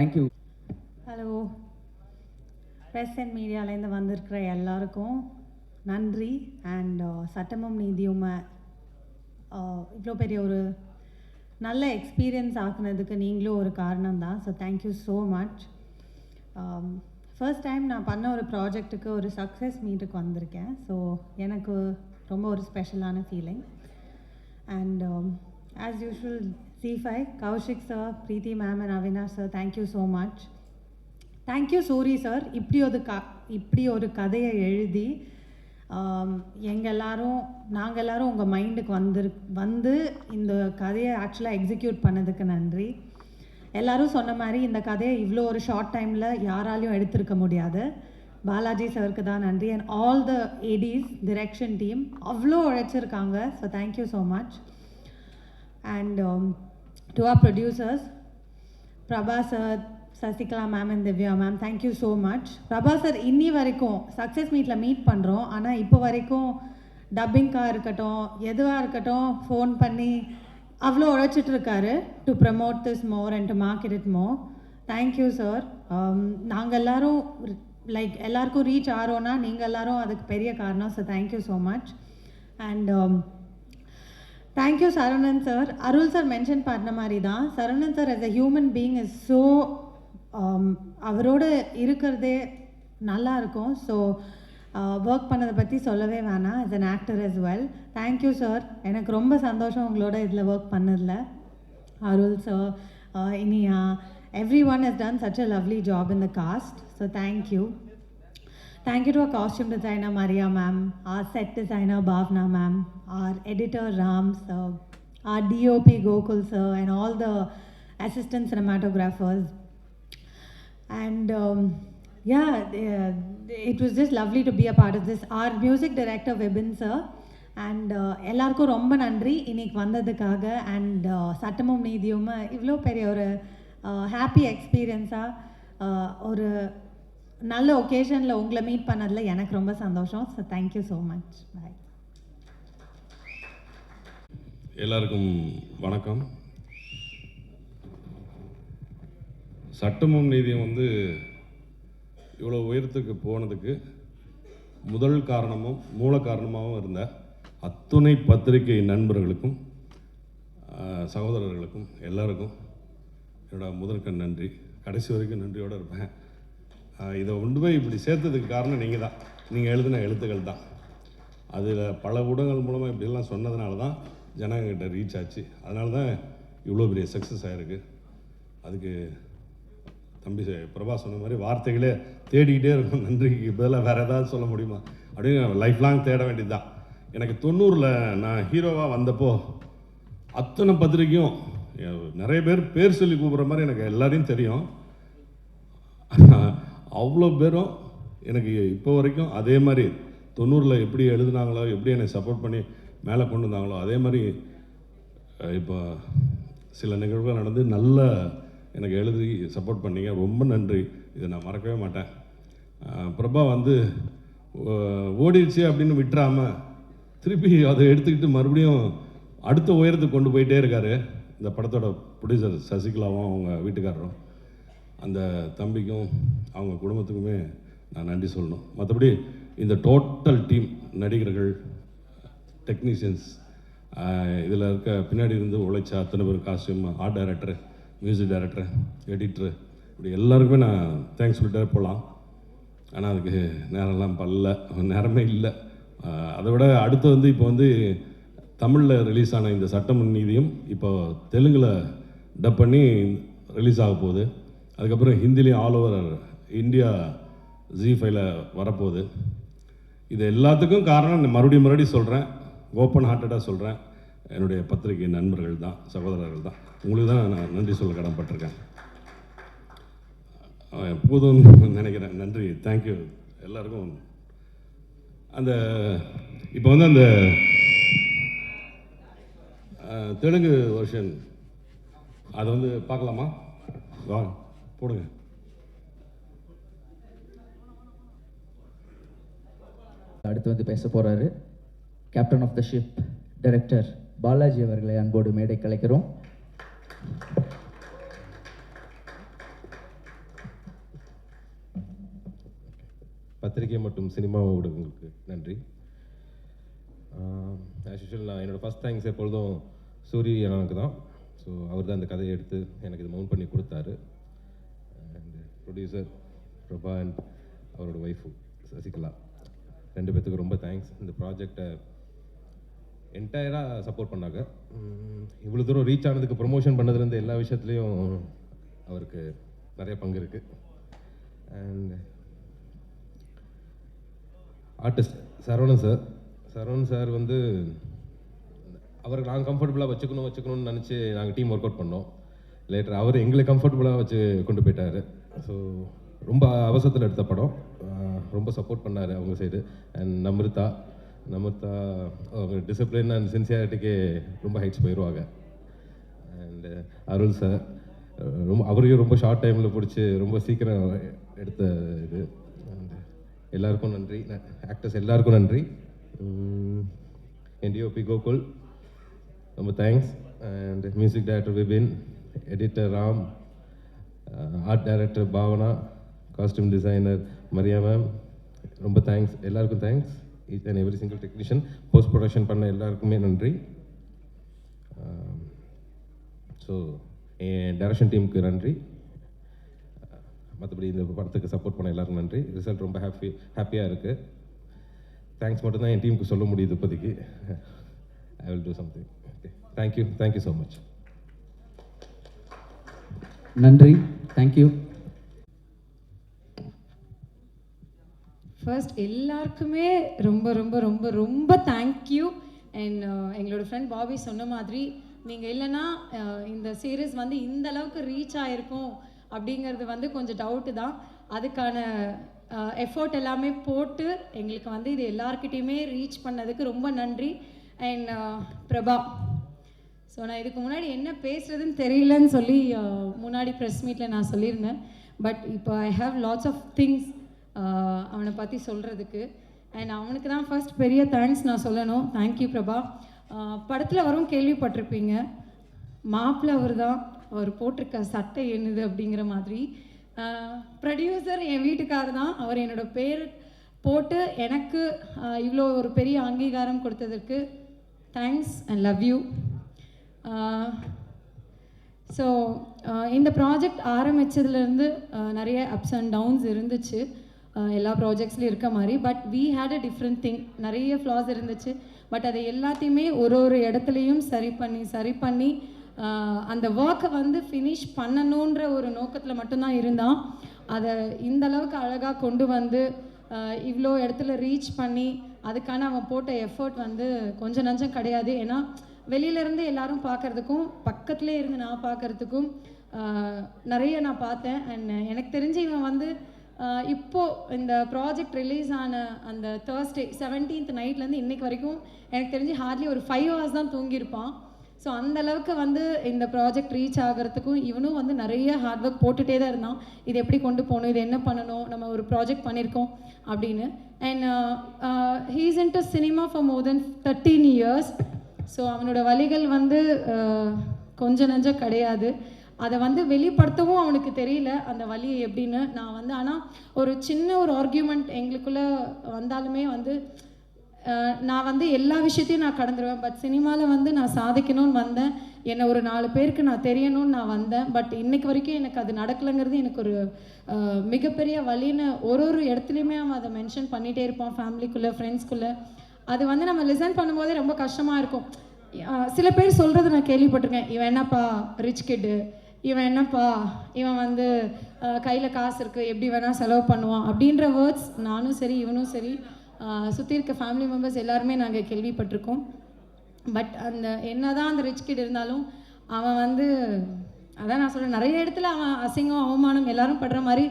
Thank you hello press and மீடியாலேருந்து வந்திருக்கிற எல்லாருக்கும் நன்றி. அண்ட் uh, சட்டமும் நீதியும் uh, இவ்வளோ பெரிய ஒரு நல்ல எக்ஸ்பீரியன்ஸ் ஆக்குனதுக்கு நீங்களும் ஒரு காரணம் தான் so thank you so much first time நான் பண்ண ஒரு ப்ராஜெக்ட்டுக்கு ஒரு சக்ஸஸ் மீட்டுக்கு வந்திருக்கேன். ஸோ எனக்கு ரொம்ப ஒரு ஸ்பெஷலான feeling and as usual Zee five Kaushik sir Preethi ma'am and Avinash sir thank you so much thank you Suri sir இப்படி ஒரு க இப்படி ஒரு கதையை எழுதி எங்கள் எல்லாரும் நாங்கள் எல்லாரும் உங்கள் மைண்டுக்கு வந்து வந்து இந்த கதையை ஆக்சுவலாக எக்ஸிக்யூட் பண்ணதுக்கு நன்றி. எல்லாரும் சொன்ன மாதிரி இந்த கதையை இவ்வளோ ஒரு ஷார்ட் டைமில் யாராலையும் எடுத்திருக்க முடியாது. பாலாஜி சாருக்கு தான் நன்றி. And all the ADs direction team அவ்வளோ உழைச்சிருக்காங்க. So thank you so much and to our producers Prabha sir Sasikala ma'am and Divya ma'am thank you so much Prabha sir இன்னி வரைக்கும் சக்ஸஸ் மீட்டில் மீட் பண்ணுறோம் ஆனால் இப்போ வரைக்கும் டப்பிங்காக இருக்கட்டும் எதுவாக இருக்கட்டும் ஃபோன் பண்ணி அவ்வளோ உழைச்சிட்ருக்காரு to promote this more and to market it more thank you sir நாங்கள் எல்லோரும் எல்லாரும் லைக் எல்லாருக்கும் ரீச் ஆகிறோன்னா நீங்கள் எல்லோரும் அதுக்கு பெரிய காரணம். So thank you so much and thank you Saravanan sir Arul sir mention பண்ண மாதிரி தான் Saravanan sir as a human being is so அவரோட இருக்கிறதே நல்லா இருக்கும். ஸோ ஒர்க் uh, பண்ணதை பற்றி சொல்லவே வேணாம். Is an actor as well thank you sir எனக்கு ரொம்ப சந்தோஷம் உங்களோட இதில் ஒர்க் பண்ணதில். Arul sir Iniya everyone has done such a lovely job in the cast so thank you Thank you to our costume designer Maria ma'am, our set designer Bhavna ma'am, our editor Ram sir, our DOP Gokul sir, and all the assistant cinematographers. And um, yeah, uh, it was just lovely to be a part of this. Our music director Vibin sir. And எல்லாருக்கும் ரொம்ப நன்றி இன்னைக்கு வந்ததுக்காக and சட்டமும் நீதியும் இவ்வளோ பெரிய ஒரு happy எக்ஸ்பீரியன்ஸாக ஒரு நல்ல ஒகேஷனில் உங்களை மீட் பண்ணதில் எனக்கு ரொம்ப சந்தோஷம். So thank you so much bye எல்லாருக்கும் வணக்கம். சட்டமும் நீதியும் வந்து இவ்வளோ உயரத்துக்கு போனதுக்கு முதல் காரணமும் மூல காரணமாகவும் இருந்த அத்துணை பத்திரிகை நண்பர்களுக்கும் சகோதரர்களுக்கும் எல்லாருக்கும் என்னோட முதற்கண் நன்றி. கடைசி வரைக்கும் நன்றியோடு இருப்பேன். இதை கொண்டு போய் இப்படி சேர்த்ததுக்கு காரணம் நீங்கள் தான் நீங்கள் எழுதின எழுத்துக்கள் தான். அதில் பல ஊடகங்கள் மூலமாக இப்படிலாம் சொன்னதுனால தான் ஜனங்கிட்ட ரீச் ஆச்சு. அதனால தான் இவ்வளோ பெரிய சக்ஸஸ் ஆகிருக்கு அதுக்கு தம்பி பிரபா சொன்ன மாதிரி வார்த்தைகளே தேடிக்கிட்டே இருக்கும் நன்றிக்கு பதிலாக வேறு ஏதாவது சொல்ல முடியுமா? அப்படின்னு லைஃப் லாங் தேட வேண்டியது தான். எனக்கு தொண்ணூறில் நான் ஹீரோவாக வந்தப்போ அத்தனை பத்திரிக்கையும் நிறைய பேர் பேர் சொல்லி கூப்பிட்ற மாதிரி எனக்கு எல்லாரையும் தெரியும். அவ்வளோ பேரும் எனக்கு இப்போ வரைக்கும் அதே மாதிரி தொண்ணூறில் எப்படி எழுதுனாங்களோ எப்படி என்னை சப்போர்ட் பண்ணி மேலே கொண்டு வந்தாங்களோ அதே மாதிரி இப்போ சில நிகழ்வுகள் நடந்து நல்ல எனக்கு எழுதி சப்போர்ட் பண்ணீங்க. ரொம்ப நன்றி. இதை நான் மறக்கவே மாட்டேன். பிரபா வந்து ஓடிடுச்சு அப்படின்னு விட்டுறாம திருப்பி அதை எடுத்துக்கிட்டு மறுபடியும் அடுத்த உயரத்துக்கு கொண்டு போயிட்டே இருக்காரு. இந்த படத்தோட ப்ரொடியூசர் சசிகலாவும் அவங்க வீட்டுக்காரரும். அந்த தம்பிக்கும் அவங்க குடும்பத்துக்குமே நான் நன்றி சொல்லணும். மற்றபடி இந்த டோட்டல் டீம் நடிகர்கள் டெக்னீஷியன்ஸ் இதில் இருக்க பின்னாடி இருந்து உழைச்ச அத்தனை பேர் costume art director music director editor இப்படி எல்லாருக்குமே நான் தேங்க்ஸ் சொல்லிட்டே போகலாம் ஆனால் அதுக்கு நேரம்லாம் பல்ல நேரமே இல்லை. அதை விட அடுத்து வந்து இப்போ வந்து தமிழில் ரிலீஸ் ஆன இந்த சட்டம் நீதியும் இப்போ தெலுங்கில் டப் பண்ணி ரிலீஸ் ஆக போகுது. அதுக்கப்புறம் ஹிந்திலையும் ஆல் ஓவர் இந்தியா ஜி ஃபைவ்ல வரப்போகுது. இது எல்லாத்துக்கும் காரணம் நான் மறுபடியும் மறுபடியும் சொல்கிறேன் ஓப்பன் ஹார்ட்டடாக சொல்கிறேன் என்னுடைய பத்திரிகை நண்பர்கள் தான் சகோதரர்கள் தான். உங்களுக்கு தான் நான் நன்றி சொல்ல கடன்பட்டிருக்கேன் எப்போதும் நினைக்கிறேன். நன்றி. தேங்க்யூ எல்லாருக்கும் அந்த இப்போ வந்து அந்த தெலுங்கு வெர்ஷன் அதை வந்து பார்க்கலாமா? வா. போடுங்க. அடுத்து வந்து பேச போகிறாரு captain of the ship director Balaji அவர்களை அன்போடு மேடை கலைக்கிறோம் பத்திரிகை மற்றும் சினிமா ஊடகங்களுக்கு நன்றி. ஆஸ் யூஷுவல் நான் என்னோடய ஃபஸ்ட் தேங்க்ஸ் எப்பொழுதும் சூரிய எனக்கு தான். ஸோ அவர் தான் அந்த கதையை எடுத்து எனக்கு இது மவுண்ட் பண்ணி கொடுத்தாரு. ப்ரொடியூசர் பிரபா அண்ட் அவரோட ஒய்ஃபு சசிகலா ரெண்டு பேர்த்துக்கு ரொம்ப தேங்க்ஸ் இந்த ப்ராஜெக்டை என்டையராக சப்போர்ட் பண்ணாங்க. இவ்வளோ தூரம் ரீச் ஆனதுக்கு ப்ரொமோஷன் பண்ணதுலேருந்து எல்லா விஷயத்துலையும் அவருக்கு நிறைய பங்கு இருக்குது and artist Saravanan sir Saravanan sir வந்து அவரை நாங்கள் கம்ஃபர்டபுளாக வச்சுக்கணும் வச்சுக்கணும்னு நினச்சி நாங்கள் டீம் ஒர்க் அவுட் பண்ணோம். லேட்டர் அவர் எங்களை கம்ஃபர்டபுளாக வச்சு கொண்டு போயிட்டார். ஸோ ரொம்ப அவசரத்தில் எடுத்த படம். ரொம்ப சப்போர்ட் பண்ணார் அவங்க சைடு அண்ட் நம்ரிதா நம்ரிதா அவங்க டிசிப்ளின் அண்ட் சின்சியாரிட்டிக்கு ரொம்ப ஹைட்ஸ் போயிடுவாங்க அண்ட் அருள் சார் ரொம்ப அவரையும் ரொம்ப ஷார்ட் டைமில் பிடிச்சி ரொம்ப சீக்கிரம் எடுத்த இது. அண்ட் எல்லாருக்கும் நன்றி. ஆக்டர்ஸ் எல்லாருக்கும் நன்றி. என் டிஓபி கோகுல் ரொம்ப thanks and music director Vibin editor Ram art director Bhavana costume designer Maria ma'am ரொம்ப தேங்க்ஸ் எல்லாருக்கும் thanks each and every single technician post production பண்ண எல்லாருக்குமே நன்றி. ஸோ என் டைரக்ஷன் டீமுக்கு நன்றி. மற்றபடி இந்த படத்துக்கு சப்போர்ட் பண்ண எல்லாருக்கும் நன்றி. ரிசல்ட் ரொம்ப ஹாப்பி ஹாப்பியாக இருக்குது தேங்க்ஸ் மட்டும்தான் என் டீமுக்கு சொல்ல முடியுது இப்போதைக்கு. I will do something okay thank you thank you so much நன்றி. தேங்க்யூ ஃபர்ஸ்ட் எல்லாருக்குமே ரொம்ப ரொம்ப ரொம்ப ரொம்ப தேங்க்யூ அண்ட் uh, எங்களோட ஃப்ரெண்ட் பாபி சொன்ன மாதிரி நீங்கள் இல்லைன்னா uh, இந்த சீரீஸ் வந்து இந்த அளவுக்கு ரீச் ஆகிருக்கும் அப்படிங்கிறது வந்து கொஞ்சம் டவுட்டு தான். அதுக்கான uh, எஃபோர்ட் எல்லாமே போட்டு எங்களுக்கு வந்து இது எல்லாருக்கிட்டேயுமே ரீச் பண்ணதுக்கு ரொம்ப நன்றி. அண்ட் பிரபா ஸோ நான் இதுக்கு முன்னாடி என்ன பேசுறதுன்னு தெரியலன்னு சொல்லி முன்னாடி ப்ரெஸ் மீட்டில் நான் சொல்லியிருந்தேன். பட் இப்போ I have lots of things அவனை பற்றி சொல்கிறதுக்கு அண்ட் அவனுக்கு தான் ஃபர்ஸ்ட் பெரிய தேங்க்ஸ் நான் சொல்லணும். Thank you Prabha. படத்தில் வரும் கேள்விப்பட்டிருப்பீங்க. மாப்பிள்ள அவர் தான் அவர் போட்டிருக்க சட்டை என்னது அப்படிங்கிற மாதிரி. ப்ரொடியூசர் என் வீட்டுக்காரர் தான். அவர் என்னோட பேர் போட்டு எனக்கு இவ்வளோ ஒரு பெரிய அங்கீகாரம் கொடுத்ததற்கு thanks and love you so இந்த ப்ராஜெக்ட் ஆரம்பித்ததுலேருந்து நிறைய அப்ஸ் அண்ட் டவுன்ஸ் இருந்துச்சு. எல்லா ப்ராஜெக்ட்ஸ்லையும் இருக்க மாதிரி. But we had a different thing நிறைய ஃப்ளாஸ் இருந்துச்சு. பட் அதை எல்லாத்தையுமே ஒரு ஒரு இடத்துலையும் சரி பண்ணி சரி பண்ணி அந்த ஒர்க்கை வந்து ஃபினிஷ் பண்ணணுன்ற ஒரு நோக்கத்தில் மட்டும்தான் இருந்தான். அதை இந்த அளவுக்கு அழகாக கொண்டு வந்து இவ்வளோ இடத்துல ரீச் பண்ணி அதுக்கான அவன் போட்ட எஃபர்ட் வந்து கொஞ்சம் நஞ்சம் கிடையாது. ஏன்னா வெளியிலேருந்து எல்லாரும் பார்க்கறதுக்கும் பக்கத்துலேயே இருந்து நான் பார்க்கறதுக்கும் நிறைய நான் பார்த்தேன். அண்ட் எனக்கு தெரிஞ்சு இவன் வந்து இப்போது இந்த ப்ராஜெக்ட் ரிலீஸ் ஆன அந்த தேர்ஸ்டே செவன்டீன்த் நைட்லேருந்து இன்றைக்கு வரைக்கும் எனக்கு தெரிஞ்சு ஹார்ட்லி ஒரு ஃபைவ் ஹவர்ஸ் தான் தூங்கியிருப்பான். ஸோ அந்த அளவுக்கு வந்து இந்த ப்ராஜெக்ட் ரீச் ஆகிறதுக்கும் இவனும் வந்து நிறைய ஹார்ட் ஒர்க் போட்டுகிட்டே தான் இருந்தான். இது எப்படி கொண்டு போகணும்? இது என்ன பண்ணணும்? நம்ம ஒரு ப்ராஜெக்ட் பண்ணியிருக்கோம் அப்படின்னு. And he's into cinema for more than thirteen years so அவனோட வழிகள் வந்து கொஞ்ச கொஞ்சம் நஞ்சம் கிடையாது. அதை வந்து வெளிப்படுத்தவும் அவனுக்கு தெரியல அந்த வழி எப்படின்னு நான் வந்து ஆனால் ஒரு சின்ன ஒரு ஆர்கியூமெண்ட் எங்களுக்குள்ளே வந்தாலுமே வந்து நான் வந்து எல்லா விஷயத்தையும் நான் கடந்துருவேன். பட் சினிமாவில் வந்து நான் சாதிக்கணும்னு வந்தேன். என்னை ஒரு நாலு பேருக்கு நான் தெரியணும்னு நான் வந்தேன். பட் இன்னைக்கு வரைக்கும் எனக்கு அது நடக்கலைங்கிறது எனக்கு ஒரு மிகப்பெரிய வழின்னு ஒரு ஒரு இடத்துலையுமே அவன் அதை மென்ஷன் பண்ணிகிட்டே இருப்பான். ஃபேமிலிக்குள்ளே ஃப்ரெண்ட்ஸ்குள்ளே அது வந்து நம்ம லிசன் பண்ணும்போதே ரொம்ப கஷ்டமாக இருக்கும். சில பேர் சொல்கிறது நான் கேள்விப்பட்டிருக்கேன். இவன் என்னப்பா ரிச் கிட்டு இவன் என்னப்பா? இவன் வந்து கையில் காசு இருக்குது எப்படி வேணால் செலவு பண்ணுவான். அப்படின்ற வேர்ட்ஸ் நானும் சரி இவனும் சரி சுற்றி இருக்க ஃபேமிலி மெம்பர்ஸ் எல்லாருமே நாங்கள் கேள்விப்பட்டிருக்கோம். பட் அந்த என்னதான் அந்த ரிச் கிட் இருந்தாலும் அவன் வந்து அதான் நான் சொல்கிறேன் நிறைய இடத்துல அவன் அசிங்கம் அவமானம் எல்லாரும் படுற மாதிரி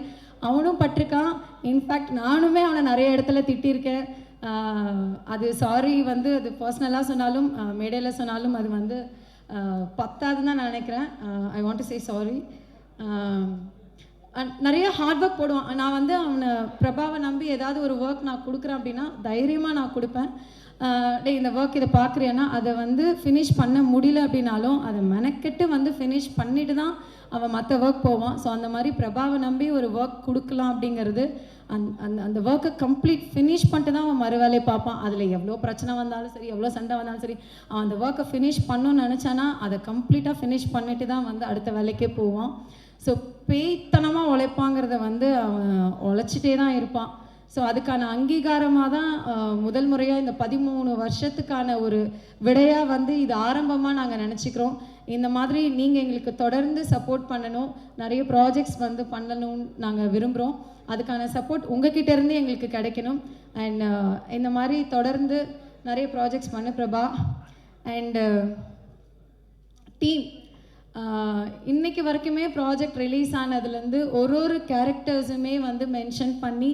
அவனும் பட்டிருக்கான். இன்ஃபேக்ட் நானுமே அவனை நிறைய இடத்துல திட்டியிருக்கேன் அது சாரி வந்து அது பர்சனலாக சொன்னாலும் மேடையில் சொன்னாலும் அது வந்து பத்தாதுன்னு தான் நான் நினைக்கிறேன். I want to say sorry நிறைய ஹார்ட் ஒர்க் போடுவான். நான் வந்து அவனை பிரபாவை நம்பி ஏதாவது ஒரு ஒர்க் நான் கொடுக்குறேன் அப்படின்னா தைரியமாக நான் கொடுப்பேன். டே இந்த ஒர்க் இதை பார்க்குறியானா அதை வந்து ஃபினிஷ் பண்ண முடியல அப்படின்னாலும் அதை மெனக்கெட்டு வந்து ஃபினிஷ் பண்ணிட்டு தான் அவன் மற்ற ஒர்க் போவான். ஸோ அந்த மாதிரி பிரபாவை நம்பி ஒரு ஒர்க் கொடுக்கலாம் அப்படிங்கிறது அந் அந்த அந்த ஒர்க்கை கம்ப்ளீட் ஃபினிஷ் பண்ணிட்டு தான் அவன் மறு வேலையை பார்ப்பான். அதில் எவ்வளோ பிரச்சனை வந்தாலும் சரி எவ்வளோ சண்டை வந்தாலும் சரி அவன் அந்த ஒர்க்கை ஃபினிஷ் பண்ணணும்னு நினச்சானா அதை கம்ப்ளீட்டாக ஃபினிஷ் பண்ணிட்டு தான் வந்து அடுத்த வேலைக்கே போவான். ஸோ பேய்த்தனமாக உழைப்பாங்கிறத வந்து அவன் உழைச்சிட்டே தான் இருப்பான். ஸோ அதுக்கான அங்கீகாரமாக தான் முதல் முறையாக இந்த பதிமூணு வருஷத்துக்கான ஒரு விடையாக வந்து இது ஆரம்பமாக நாங்கள் நினச்சிக்கிறோம். இந்த மாதிரி நீங்கள் எங்களுக்கு தொடர்ந்து சப்போர்ட் பண்ணணும். நிறைய ப்ராஜெக்ட்ஸ் வந்து பண்ணணும்னு நாங்கள் விரும்புகிறோம் அதுக்கான சப்போர்ட் உங்ககிட்ட இருந்து எங்களுக்கு கிடைக்கணும். அண்ட் இந்த மாதிரி தொடர்ந்து நிறைய ப்ராஜெக்ட்ஸ் பண்ணு பிரபா. அண்டு டீம் இன்னைக்கு வரைக்குமே ப்ராஜெக்ட் ரிலீஸ் ஆனதுலேருந்து ஒரு ஒரு கேரக்டர்ஸுமே வந்து மென்ஷன் பண்ணி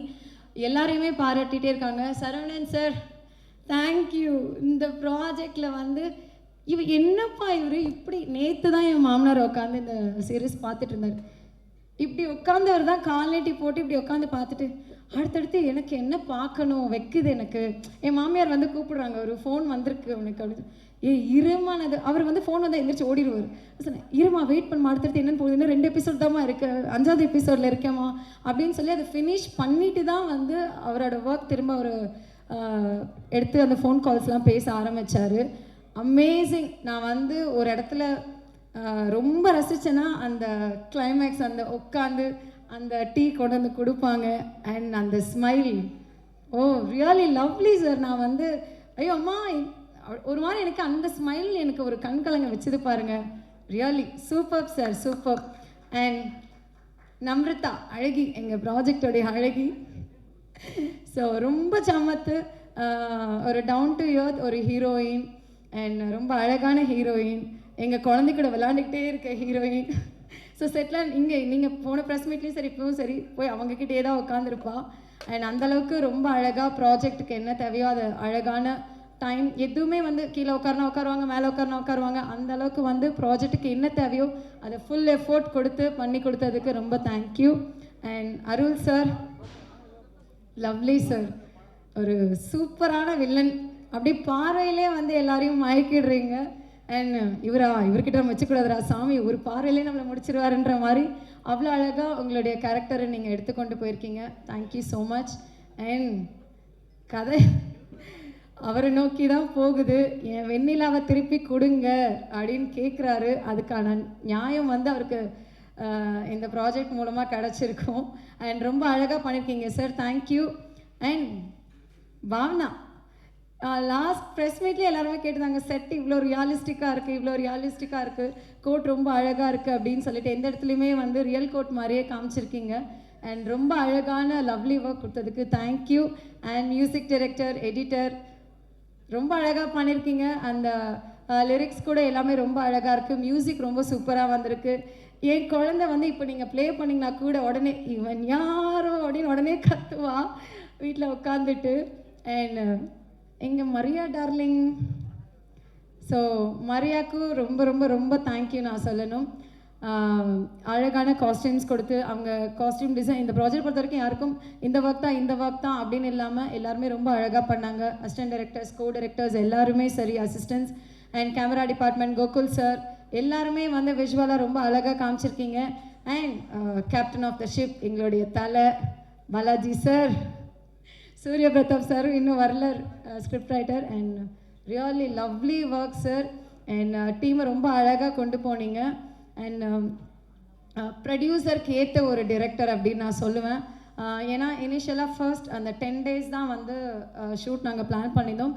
எல்லாரையுமே பாராட்டிகிட்டே இருக்காங்க. சரவணன் சார் தேங்க்யூ இந்த ப்ராஜெக்டில் வந்து இவ என்னப்பா இவர்? இப்படி நேற்று தான் என் மாமனார் உட்காந்து இந்த சீரீஸ் பார்த்துட்டு இருந்தார். இப்படி உட்காந்தவர் தான் கால்நீட்டி போட்டு இப்படி உட்காந்து பார்த்துட்டு அடுத்தடுத்து எனக்கு என்ன பார்க்கணும்? வைக்குது எனக்கு. என் மாமியார் வந்து கூப்பிடுறாங்க ஒரு ஃபோன் வந்திருக்கு உனக்கு அப்படின்னு. ஏ இருமானது. அவர் வந்து ஃபோன் வந்து எந்திரிச்சு ஓடிடுவார். சொன்னேன் இருமா வெயிட் பண்ண அடுத்தடுத்து என்னென்னு போகுது? இன்னும் ரெண்டு எபிசோட் தாம்மா இருக்கு. அஞ்சாவது எபிசோடில் இருக்கேம்மா. அப்படின்னு சொல்லி அதை ஃபினிஷ் பண்ணிட்டு தான் வந்து அவரோட ஒர்க் திரும்ப அவர் எடுத்து அந்த ஃபோன் கால்ஸ்லாம் பேச ஆரம்பித்தார் அமேசிங் நான் வந்து ஒரு இடத்துல ரொம்ப ரசிச்சேன்னா அந்த கிளைமேக்ஸ் அந்த உட்காந்து அந்த டீ கொண்டு வந்து கொடுப்பாங்க. அண்ட் அந்த smile oh really lovely sir நான் வந்து ஐயோ அம்மா ஒரு மாதிரி எனக்கு அந்த ஸ்மைல் எனக்கு ஒரு கண்கலங்க வச்சது பாருங்க. Really super sir super and Namritha அழகி எங்கள் ப்ராஜெக்டோடைய அழகி. ஸோ ரொம்ப சமத்து ஒரு டவுன் டு இயர்த் ஒரு ஹீரோயின் அண்ட் ரொம்ப அழகான ஹீரோயின் எங்கள் குழந்தை கூட விளாண்டுக்கிட்டே இருக்க ஹீரோயின் ஸோ செட்டில் இங்கே நீங்கள் போன ப்ரெஸ் மீட்லேயும் சரி இப்பவும் சரி போய் அவங்கக்கிட்டே தான் உட்காந்துருப்பா அண்ட் அந்தளவுக்கு ரொம்ப அழகாக ப்ராஜெக்ட்டுக்கு என்ன தேவையோ அதை அழகான டைம் எதுவுமே வந்து கீழே உட்காரனா உட்காருவாங்க மேலே உட்காரனா உட்காருவாங்க. அந்த அளவுக்கு வந்து ப்ராஜெக்ட்டுக்கு என்ன தேவையோ அதை ஃபுல் எஃபோர்ட் கொடுத்து பண்ணி கொடுத்ததுக்கு ரொம்ப thank you and Arul sir lovely sir ஒரு சூப்பரான வில்லன் அப்படியே பார்வையிலே வந்து எல்லாரையும் மயக்கிடுறீங்க. அண்ட் இவரா இவர்கிட்ட நம்ம வச்சுக்கூடாதுரா சாமி. ஒரு பார்வையிலே நம்மளை முடிச்சிருவாருன்ற மாதிரி அவ்வளோ அழகாக உங்களுடைய கேரக்டரை நீங்கள் எடுத்துக்கொண்டு போயிருக்கீங்க. தேங்க்யூ ஸோ மச் அண்ட் கதை அவரை நோக்கி தான் போகுது. என் வெண்ணிலாவை திருப்பி கொடுங்க அப்படின்னு கேட்குறாரு அதுக்கான நியாயம் வந்து அவருக்கு இந்த ப்ராஜெக்ட் மூலமாக கிடச்சிருக்கும். அண்ட் ரொம்ப அழகாக பண்ணியிருக்கீங்க sir thank you and Bhavana last press மீட்லேயே எல்லாருமே கேட்டிருந்தாங்க செட் இவ்வளோ ரியாலிஸ்டிக்காக இருக்குது இவ்வளோ ரியாலிஸ்டிக்காக இருக்குது கோட் ரொம்ப அழகாக இருக்குது அப்படின்னு சொல்லிட்டு எந்த இடத்துலையுமே வந்து ரியல் கோட் மாதிரியே காமிச்சிருக்கீங்க. அண்ட் ரொம்ப அழகான லவ்லி ஒர்க் கொடுத்ததுக்கு thank you and music director editor ரொம்ப அழகாக பண்ணியிருக்கீங்க அந்த லிரிக்ஸ் கூட எல்லாமே ரொம்ப அழகாக இருக்குது மியூசிக் ரொம்ப சூப்பராக வந்திருக்கு. என் குழந்தை வந்து இப்போ நீங்கள் ப்ளே பண்ணிங்கன்னா கூட உடனே இவன் யாரோ அப்படின்னு உடனே கத்துவா. வீட்டில் உட்காந்துட்டு அண்ட் எங்கள் மரியா டார்லிங் ஸோ மரியாக்கும் ரொம்ப ரொம்ப ரொம்ப தேங்க்யூ நான் சொல்லணும். அழகான காஸ்டியூம்ஸ் கொடுத்து அவங்க காஸ்டியூம் டிசைன் இந்த ப்ராஜெக்ட் பொறுத்த வரைக்கும் யாருக்கும் இந்த ஒர்க் தான் இந்த ஒர்க் தான் அப்படின்னு இல்லாமல் எல்லாருமே ரொம்ப அழகாக பண்ணாங்க. அசிஸ்டன்ட் டைரக்டர்ஸ் கோ டைரக்டர்ஸ் எல்லாருமே சரி assistants and camera department Gokul sir எல்லாருமே வந்து விஷுவலாக ரொம்ப அழகாக காமிச்சிருக்கீங்க. And captain of the ship எங்களுடைய தலை பாலாஜி சார் சூரிய பிரதாப் சார் இன்னும் வரல script writer and really lovely work sir and டீமை ரொம்ப அழகாக கொண்டு போனீங்க. அண்ட் ப்ரொடியூசருக்கு ஏற்ற ஒரு டிரெக்டர் அப்படின்னு நான் சொல்லுவேன். Uh, ஏன்னா இனிஷியலாக ஃபர்ஸ்ட் அந்த டென் டேஸ் தான் வந்து ஷூட் நாங்கள் பிளான் பண்ணியிருந்தோம்.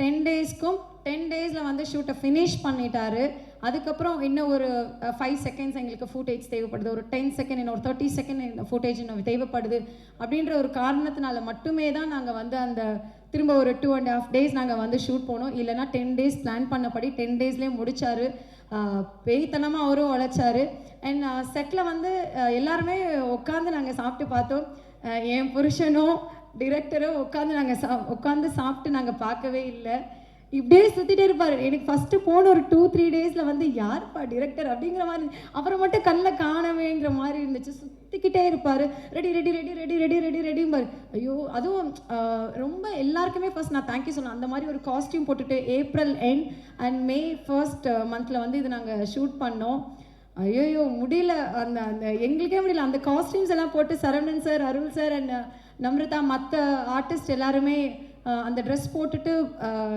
டென் டேஸ்க்கும் டென் டேஸில் வந்து ஷூட்டை ஃபினிஷ் பண்ணிட்டாரு. அதுக்கப்புறம் இன்னும் ஒரு uh, ஃபைவ் செகண்ட்ஸ் எங்களுக்கு ஃபுட்டேஜ் தேவைப்படுது. ஒரு டென் செகண்ட் இன்னும் ஒரு தேர்ட்டி செகண்ட் இந்த ஃபுட்டேஜ் இன்னும் தேவைப்படுது. அப்படின்ற ஒரு காரணத்தினால மட்டுமே தான் நாங்கள் வந்து அந்த திரும்ப ஒரு டூ அண்ட் ஹாஃப் டேஸ் நாங்கள் வந்து ஷூட் போனோம். இல்லைனா டென் டேஸ் பிளான் பண்ணபடி டென் டேஸ்லேயே முடித்தார் பேய்த்தனமாக அவரும் உழைச்சாரு. அண்ட் செட்டில் வந்து எல்லாருமே உட்காந்து நாங்கள் சாப்பிட்டு பார்த்தோம். என் புருஷனும் டிரெக்டரும் உட்காந்து நாங்கள் சா உட்காந்து சாப்பிட்டு நாங்கள் பார்க்கவே இல்லை. இப்படியே சுற்றிட்டே இருப்பார். எனக்கு ஃபஸ்ட்டு போன ஒரு டூ த்ரீ டேஸில் வந்து யார்ப்பா டிரெக்டர் அப்படிங்கிற மாதிரி அவரை மட்டும் கண்ணில் காணவேங்கிற மாதிரி இருந்துச்சு. சுற்றிக்கிட்டே இருப்பார். Ready ready ready ready ready ready ரெடிம்பார். ஐயோ அதுவும் ரொம்ப எல்லாருக்குமே ஃபர்ஸ்ட் நான் தேங்க்யூ சொல்லணும். அந்த மாதிரி ஒரு காஸ்டியூம் போட்டுட்டு April end and May first மந்தில் வந்து இது நாங்கள் ஷூட் பண்ணோம். ஐயோயோ முடியல. அந்த அந்த எங்களுக்கே முடியல. அந்த காஸ்டியூம்ஸ் எல்லாம் போட்டு Saravanan sir Arul sir and Namratha மற்ற ஆர்டிஸ்ட் எல்லாருமே அந்த ட்ரெஸ் போட்டுட்டு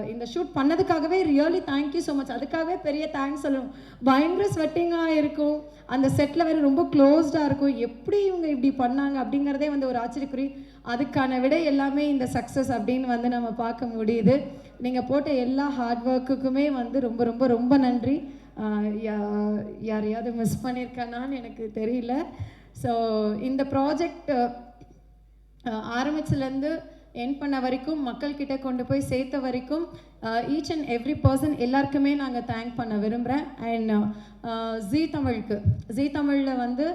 இந்த shoot பண்ணதுக்காகவே really thank you so much அதுக்காகவே பெரிய தேங்க்ஸ் சொல்லணும். பயங்கர ஸ்வெட்டிங்காக இருக்கும். அந்த செட்டில் வேறு ரொம்ப க்ளோஸ்டாக இருக்கும். எப்படி இவங்க இப்படி பண்ணாங்க அப்படிங்கிறதே வந்து ஒரு ஆச்சரியக்குறி. அதுக்கான விட எல்லாமே இந்த சக்ஸஸ் அப்படின்னு வந்து நம்ம பார்க்க முடியுது. நீங்கள் போட்ட எல்லா ஹார்ட் ஒர்க்குக்குமே வந்து ரொம்ப ரொம்ப ரொம்ப நன்றி. யா- யாரையாவது மிஸ் பண்ணியிருக்கேனான்னு எனக்கு தெரியல. ஸோ இந்த ப்ராஜெக்ட் ஆரம்பிச்சதுலேருந்து என் பண்ண வரைக்கும் மக்கள்கிட்ட கொண்டு போய் சேர்த்த வரைக்கும் ஈச் அண்ட் எவ்ரி பர்சன் எல்லாருக்குமே நாங்கள் தேங்க் பண்ண விரும்புகிறேன் அண்ட் ஜீ தமிழுக்கு ஜீ தமிழில் வந்து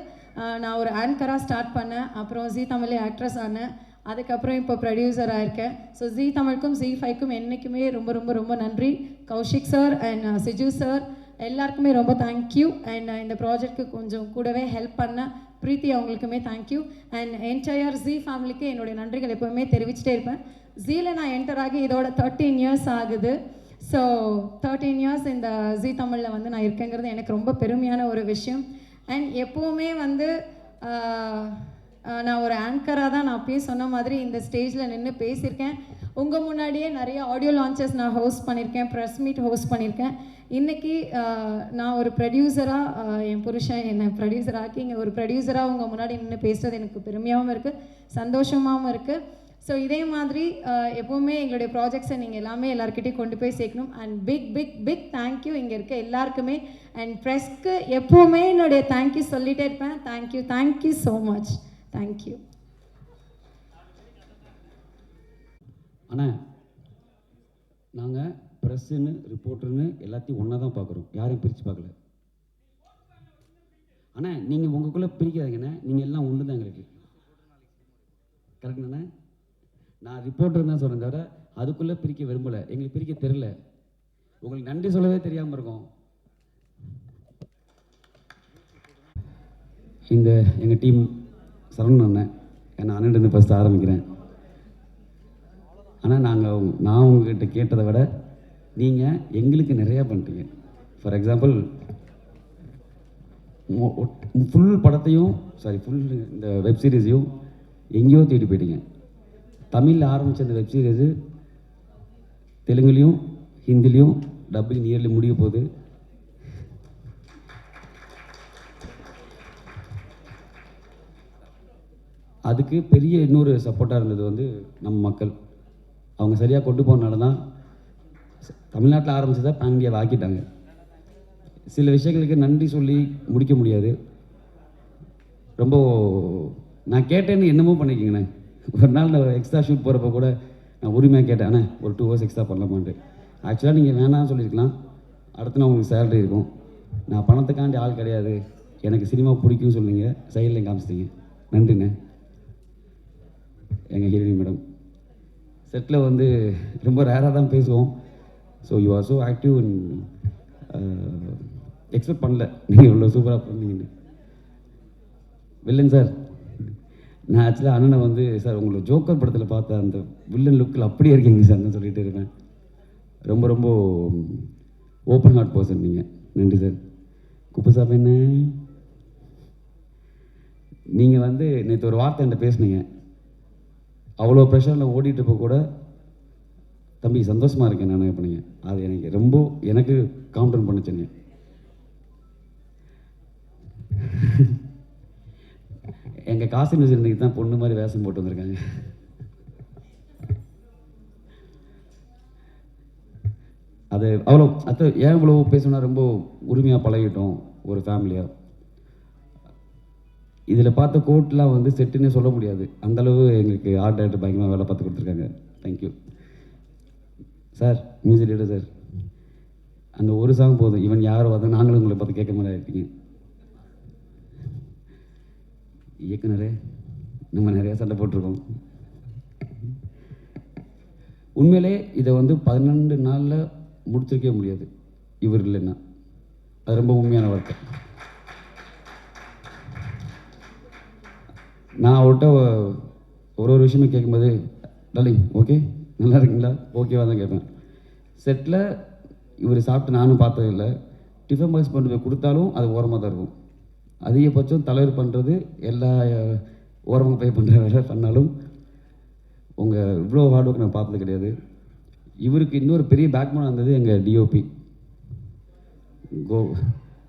நான் ஒரு ஆங்கராக ஸ்டார்ட் பண்ணேன். அப்புறம் ஜீ தமிழே ஆக்ட்ரஸ் ஆனேன். அதுக்கப்புறம் இப்போ ப்ரொடியூசர் ஆயிருக்கேன் ஸோ ஜீ தமிழுக்கும் ஜீ ஃபைவ்க்கும் என்றைக்குமே ரொம்ப ரொம்ப ரொம்ப நன்றி. Kaushik sir and Siju sir எல்லாருக்குமே ரொம்ப தேங்க்யூ அண்ட் இந்த ப்ராஜெக்ட்க்கு கொஞ்சம் கூடவே ஹெல்ப் பண்ண பிரீத்தி அவங்களுக்குமே தேங்க்யூ அண்ட் என்டையர் ஜி ஃபேமிலிக்கு என்னுடைய நன்றிகள் எப்போவுமே தெரிவிச்சிட்டே இருப்பேன். ஜீயில் நான் என்டர் ஆகி இதோட தேர்ட்டீன் இயர்ஸ் ஆகுது. ஸோ தேர்ட்டீன் இயர்ஸ் இந்த ஜி தமிழில் வந்து நான் இருக்கேங்கிறது எனக்கு ரொம்ப பெருமையான ஒரு விஷயம். அண்ட் எப்போவுமே வந்து நான் ஒரு ஆங்கராக தான் நான் அப்பயே சொன்ன மாதிரி இந்த ஸ்டேஜில் நின்று பேசியிருக்கேன். உங்கள் முன்னாடியே நிறைய ஆடியோ லான்ச்சஸ் நான் ஹோஸ்ட் பண்ணியிருக்கேன் ப்ரெஸ் மீட் ஹோஸ்ட் பண்ணியிருக்கேன். இன்றைக்கி நான் ஒரு ப்ரொடியூசராக என் புருஷன் என்னை ப்ரொடியூசர் ஆக்கி இங்கே ஒரு ப்ரொடியூசராக உங்கள் முன்னாடி நின்று பேசுகிறது எனக்கு பெருமையாகவும் இருக்குது சந்தோஷமாகவும் இருக்குது ஸோ இதே மாதிரி எப்போவுமே எங்களுடைய ப்ராஜெக்ட்ஸை நீங்கள் எல்லாமே எல்லாருக்கிட்டையும் கொண்டு போய் சேர்க்கணும். And big big big thank you இங்கே இருக்க எல்லாருக்குமே. அண்ட் ப்ரெஸ்க்கு எப்போவுமே என்னுடைய தேங்க்யூ சொல்லிகிட்டே இருப்பேன். Thank you thank you so much thank you ஆனால் நாங்கள் ப்ரெஸ்ஸுன்னு ரிப்போர்ட்டர்னு எல்லாத்தையும் ஒன்றா தான் பார்க்குறோம் யாரையும் பிரித்து பார்க்கல ஆனால் நீங்கள் உங்களுக்குள்ளே பிரிக்காதீங்கண்ணே நீங்கள் எல்லாம் ஒன்று தான் எங்களுக்கு. கரெக்டுண்ணே நான் ரிப்போர்ட்டர் தான் சொல்கிறேன் தவிர அதுக்குள்ளே பிரிக்க விரும்பலை. எங்களுக்கு பிரிக்க தெரில உங்களுக்கு நன்றி சொல்லவே தெரியாமல் இருக்கும். இந்த எங்கள் டீம் சரவணன் அண்ணன் நான் அண்ணன் ஃபஸ்ட்டு ஆரம்பிக்கிறேன். ஆனால் நாங்கள் நான் உங்ககிட்ட கேட்டதை விட நீங்கள் எங்களுக்கு நிறையா பண்ணிட்டீங்க ஃபார் எக்ஸாம்பிள் ஃபுல் படத்தையும் சாரி ஃபுல் இந்த வெப் சீரிஸையும் எங்கேயோ தேடி போயிட்டீங்க. தமிழில் ஆரம்பித்த இந்த வெப் சீரிஸு தெலுங்குலேயும் ஹிந்திலையும் டப்பிங் நியர்லி முடிய போகுது. அதுக்கு பெரிய இன்னொரு சப்போர்ட்டாக இருந்தது வந்து நம்ம மக்கள். அவங்க சரியாக கொண்டு போனனால தான் தமிழ்நாட்டில் ஆரம்பிச்சதை பேன் இந்தியாவை ஆக்கிட்டாங்க சில விஷயங்களுக்கு நன்றி சொல்லி முடிக்க முடியாது. ரொம்ப நான் கேட்டேன்னு என்னமோ பண்ணிக்கிங்கண்ணே. ஒரு நாள் நான் எக்ஸ்ட்ரா ஷூட் போகிறப்ப கூட நான் உரிமையாக கேட்டேன் அண்ணே ஒரு டூ ஹவர்ஸ் எக்ஸ்ட்ரா பண்ணலாமான்ட்டு. ஆக்சுவலாக நீங்கள் வேணாம்னு சொல்லியிருக்கலாம். அடுத்து நான் உங்களுக்கு சேலரி இருக்கும். நான் பணத்துக்காண்டி ஆள் கிடையாது. எனக்கு சினிமா பிடிக்கும்னு சொன்னீங்க சைடில் காமிச்சிட்டீங்க. நன்றிண்ணே. எங்கள் ஹீரோயின் மேடம். செட்டில் வந்து ரொம்ப ரேராக தான் பேசுவோம். So you are so active in expect பண்ணல. நீங்கள் இவ்வளோ சூப்பராக பண்ணீங்கன்னு. வில்லன் சார் நான் ஆக்சுவலாக அண்ணனை வந்து சார் உங்களை ஜோக்கர் படத்தில் பார்த்த அந்த வில்லன் லுக்கில் அப்படியே இருக்கீங்க சார் நான் சொல்லிகிட்டு இருக்கேன் ரொம்ப ரொம்ப ஓப்பன் ஹார்ட் பர்சன் நீங்கள் நன்றி சார் குப்புசாப் என்ன நீங்கள் வந்து நேற்று ஒரு வார்த்தை என்கிட்ட பேசுனீங்க. அவ்வளோ ப்ரெஷரில் ஓடிட்டு இருப்ப கூட தம்பி சந்தோஷமாக இருக்கேன் நான் பண்ணீங்க அது எனக்கு ரொம்ப எனக்கு காம்ப்டன் பண்ணுச்சுங்க. எங்கள் காசி மியூசிக் இன்னைக்கு தான் பொண்ணு மாதிரி வேஷம் போட்டு வந்திருக்காங்க. அது அவ்வளோ அத்தை ஏன் இவ்வளோ பேசணும்னா ரொம்ப உரிமையாக பழகிட்டோம் ஒரு ஃபேமிலியாக இதில் பார்த்த கோட்லாம் வந்து செட்டுன்னு சொல்ல முடியாது. அந்தளவு எங்களுக்கு ஆர்ட் டைரக்டர் பயங்கரமாக வேலை பார்த்து கொடுத்துருக்காங்க. Thank you sir music leader sir அந்த ஒரு சாங் போதும். இவன் யாரோ பார்த்தா நாங்களும் உங்களை பார்த்து கேட்க மாதிரி இருக்கீங்க இயக்குனரே நம்ம நிறையா சண்டை போட்டிருக்கோம். உண்மையிலே இதை வந்து பன்னெண்டு நாளில் முடிச்சிருக்கவே முடியாது. இவர் இல்லைன்னா. அது ரொம்ப உண்மையான வார்த்தை. நான் அவர்கிட்ட ஒரு ஒரு விஷயமே கேட்கும்போது டார்லிங் ஓகே நல்லா இருக்கீங்களா? ஓகேவா தான் கேட்பேன். செட்டில் இவர் சாப்பிட்டு நானும் பார்த்ததில்லை டிஃபன் பாக்ஸ் கொண்டு போய் கொடுத்தாலும் அது ஓரமாக தான் இருக்கும். அதிகபட்சம் தலைவர் பண்ணுறது எல்லா ஓரமாக பே பண்ணுற வேலை பண்ணாலும் உங்கள் இவ்வளோ ஹார்ட் ஒர்க் நான் பார்த்தது கிடையாது. இவருக்கு இன்னொரு பெரிய பேக்மோனாக இருந்தது எங்கள் டிஓபி கோ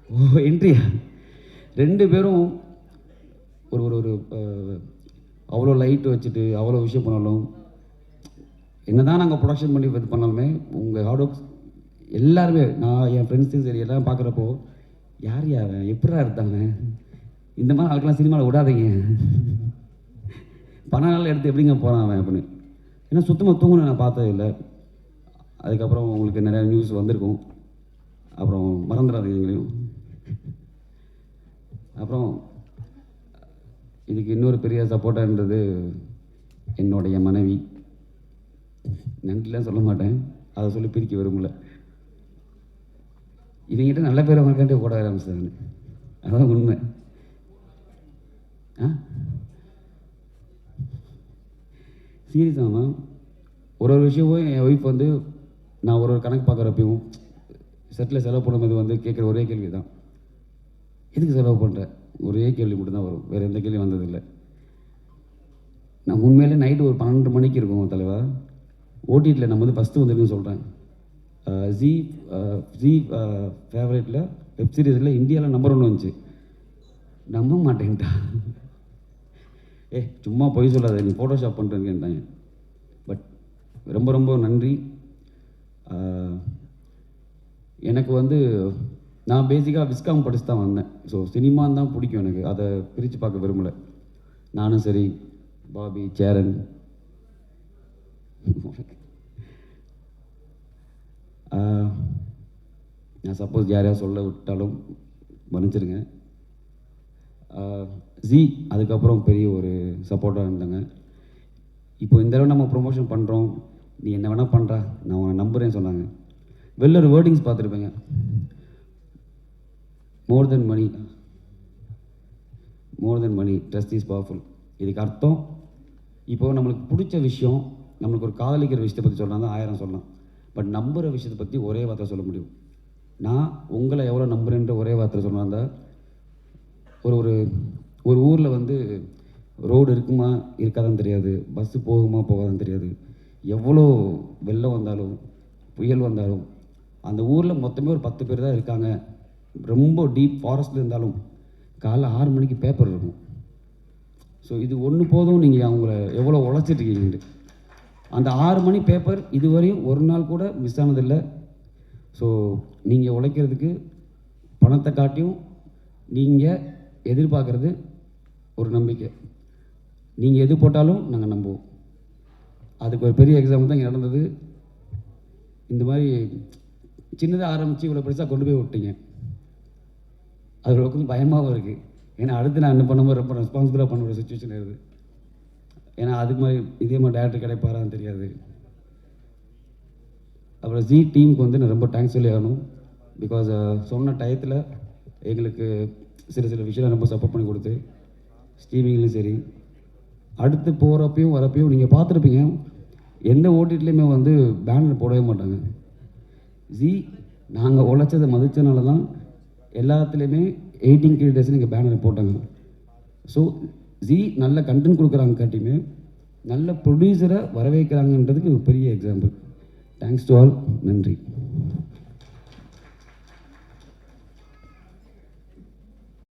ஓ என்ட்ரியா ரெண்டு பேரும் ஒரு ஒரு ஒரு அவ்வளோ லைட் வச்சுட்டு அவ்வளோ விஷயம் பண்ணாலும் என்னதான் நாங்கள் ப்ரொடக்ஷன் பண்ணி இது பண்ணாலுமே உங்கள் ஹார்ட் ஒர்க் எல்லாருமே நான் என் ஃப்ரெண்ட்ஸும் சரி எல்லாம் பார்க்குறப்போ யார் யார் எப்படா இருந்தாங்க? இந்த மாதிரி ஆளுக்கெல்லாம் சினிமாவில் விடாதீங்க. பண எடுத்து எப்படிங்க போகிறான் அவன்? அப்படின்னு. ஏன்னா சுத்தமாக தூங்கணும் நான் பார்த்தது இல்லை. அதுக்கப்புறம் உங்களுக்கு நிறையா நியூஸ் வந்திருக்கும். அப்புறம் மறந்துடாதீங்க எங்களையும். அப்புறம் இதுக்கு இன்னொரு பெரிய சப்போர்ட்டான்றது என்னுடைய மனைவி. நன்றிலாம் சொல்ல மாட்டேன். அதை சொல்லி பிரிக்க விரும்பல. இவங்கிட்ட நல்ல பேர் அவங்களுக்காண்டி போட ஆரம்பிச்சாங்க அதான் உண்மை. ஆ? சீரியஸாமா ஒரு ஒரு விஷயமும் என் ஒய்ஃப் வந்து நான் ஒரு ஒரு கணக்கு பார்க்குறப்பையும் செட்டில் செலவு பண்ணும்போது வந்து கேட்குற ஒரே கேள்வி தான் எதுக்கு செலவு பண்ணுறேன் ஒரே கேள்வி மட்டும்தான் வரும். வேறு எந்த கேள்வியும் வந்ததில்லை. நான் உண்மையிலே நைட்டு ஒரு பன்னெண்டு மணிக்கு இருக்கும் தலைவா. ஓடிடியில் நம்ம வந்து ஃபஸ்ட்டு வந்திருக்குன்னு சொல்கிறேன் ஜி ஜி ஃபேவரேட்டில் வெப் சீரிஸில் இந்தியாவில் நம்பர் ஒன்று வந்துச்சு. நம்ப மாட்டேன்ட்டா ஏ சும்மா பொய் சொல்லாத நீ ஃபோட்டோஷாப் பண்ணுறேன்ட்டாங்க பட் ரொம்ப ரொம்ப நன்றி. எனக்கு வந்து நான் பேசிக்காக விஸ்காம் படிச்சு தான் வந்தேன். ஸோ சினிமான்னு தான் பிடிக்கும் எனக்கு. அதை பிரித்து பார்க்க விரும்பலை. நானும் சரி பாபி சேரன். நான் சப்போஸ் யாரையா சொல்ல விட்டாலும் மன்னிச்சிருங்க ஜி அதுக்கப்புறம் பெரிய ஒரு சப்போர்ட்டாக இருந்தாங்க. இப்போ இந்த தடவை நம்ம ப்ரொமோஷன் பண்ணுறோம் நீ என்ன வேணால் பண்ணுறா நான் உன்னை நம்புறேன்னு சொன்னாங்க. வெளில ஒரு wordings பார்த்துருப்பேங்க. More than money more than money trust is powerful இதுக்கு அர்த்தம் இப்போ நம்மளுக்கு பிடிச்ச விஷயம் நம்மளுக்கு ஒரு காதலிக்கிற விஷயத்தை பற்றி சொல்லலாம் தான் ஆயிரம் சொல்லலாம். பட் நம்புகிற விஷயத்தை பற்றி ஒரே வார்த்தை சொல்ல முடியும். நான் உங்களை எவ்வளோ நம்புறேன்ற ஒரே வார்த்தை சொல்லலாம் ஒரு ஒரு ஒரு ஊரில் வந்து ரோடு இருக்குமா இருக்காதான்னு தெரியாது. பஸ்ஸு போகுமா போகாதான்னு தெரியாது. எவ்வளோ வெள்ளம் வந்தாலும் புயல் வந்தாலும் அந்த ஊரில் மொத்தமே ஒரு பத்து பேர் தான் இருக்காங்க. ரொம்ப டீப் ஃபாரஸ்ட்டில் இருந்தாலும் காலைல ஆறு மணிக்கு பேப்பர் இருக்கும். ஸோ இது ஒன்று போதும் நீங்கள் அவங்கள எவ்வளோ உழைச்சிட்ருக்கீங்கன்ட்டு அந்த ஆறு மணி பேப்பர் இதுவரையும் ஒரு நாள் கூட மிஸ் ஆனதில்லை. ஸோ நீங்கள் உழைக்கிறதுக்கு பணத்தை காட்டியும் நீங்கள் எதிர்பார்க்குறது ஒரு நம்பிக்கை. நீங்கள் எது போட்டாலும் நாங்கள் நம்புவோம். அதுக்கு ஒரு பெரிய எக்ஸாம்பிள் தான் இங்கே நடந்தது. இந்த மாதிரி சின்னதாக ஆரம்பித்து இவ்வளோ பெருசாக கொண்டு போய் விட்டீங்க. அது கொஞ்சம் பயமாகவும் இருக்குது ஏன்னா அடுத்து நான் என்ன பண்ணும்போது ரொம்ப ரெஸ்பான்சிபிளாக பண்ண ஒரு சுச்சுவேஷன் இருக்குது ஏன்னா அதுக்கு மாதிரி இதே மாதிரி டேரக்டர் கிடைப்பாரான்னு தெரியாது. அப்புறம் ஜி டீமுக்கு வந்து நான் ரொம்ப தேங்க்ஸ் சொல்லி ஆகணும். பிகாஸ் சொன்ன டயத்தில் எங்களுக்கு சில சில விஷயம் ரொம்ப சப்போர்ட் பண்ணி கொடுத்து ஸ்ட்ரீமிங்லேயும் சரி. அடுத்து போகிறப்பையும் வரப்பையும் நீங்கள் பார்த்துருப்பீங்க. எந்த ஓடிட்லேயுமே வந்து பேனர் போடவே மாட்டாங்க. ஜி நாங்கள் உழைச்சதை மதித்தனால தான் எல்லாத்துலேயுமே எயிட்டீன் கிரியேட்டர்ஸ் நீங்கள் பேனர் போட்டாங்க. ஸோ ஜி நல்ல கண்டென்ட் கொடுக்குறாங்க காட்டியுமே நல்ல ப்ரொடியூசரை வரவேற்கிறாங்கன்றதுக்கு ஒரு பெரிய எக்ஸாம்பிள் தேங்க்ஸ் டு ஆல் நன்றி.